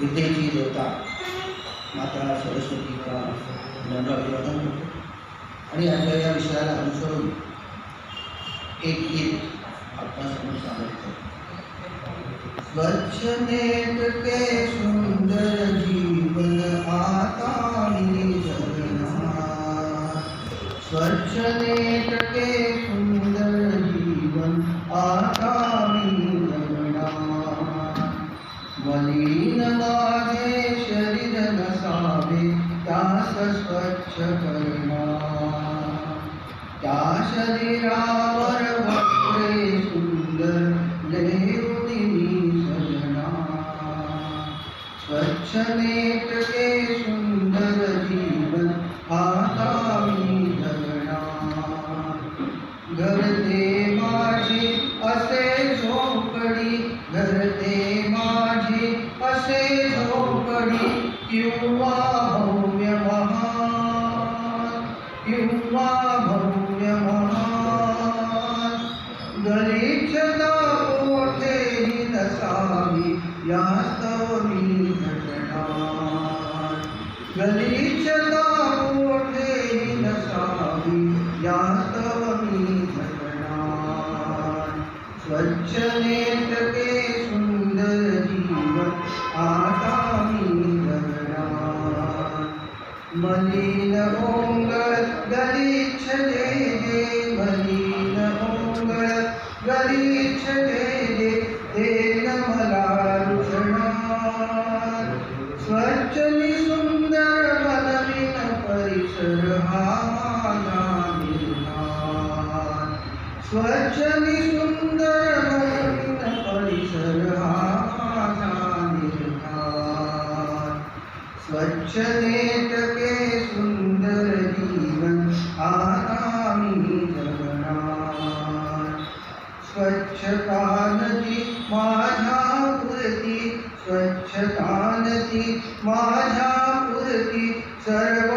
विद्येची देवता माता सरस्वतीचा दंडाभिवादन होतो। आणि आपल्या या विषयाला एक गीत आपणासमोर सादर करतो। स्वच्छ नेट के सुंदर स्वच्छ करना त्या शरीरावर वस्त्रे सुंदर देऊनी सजना स्वच्छ नेटके गलीचता मोठेही नसावी यास्तव मी घटणार स्वच्छ नेटके सुंदर जीवन आता मी जगणार सुंदर जीवन स्वच्छता नदी माझा स्वच्छता नदी माझ्या पुरती सर्वांचा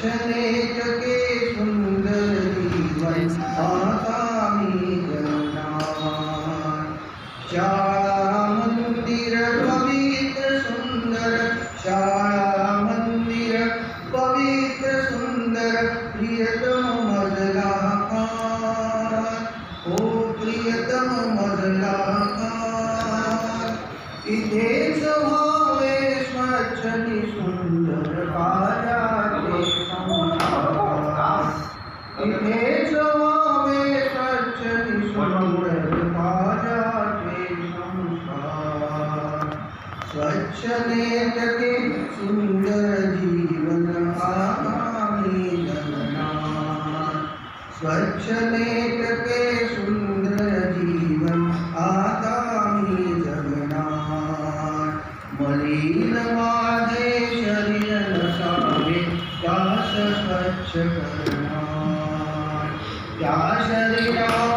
स्वच्छ नेटके नेटके सुंदर जीवन आगामी जगणार स्वच्छ नेटके सुंदर जीवन आगामी जगणार मलिन माझे शरीर नसावे त्यास स्वच्छ करणार त्या शरीरावर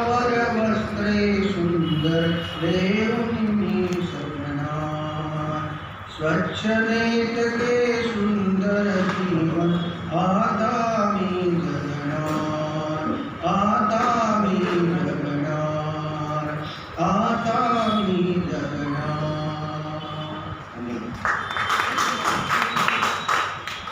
क्षणे के सुंदर जीवन आदामी गगनार आदामी गगनार आदामी गगनार।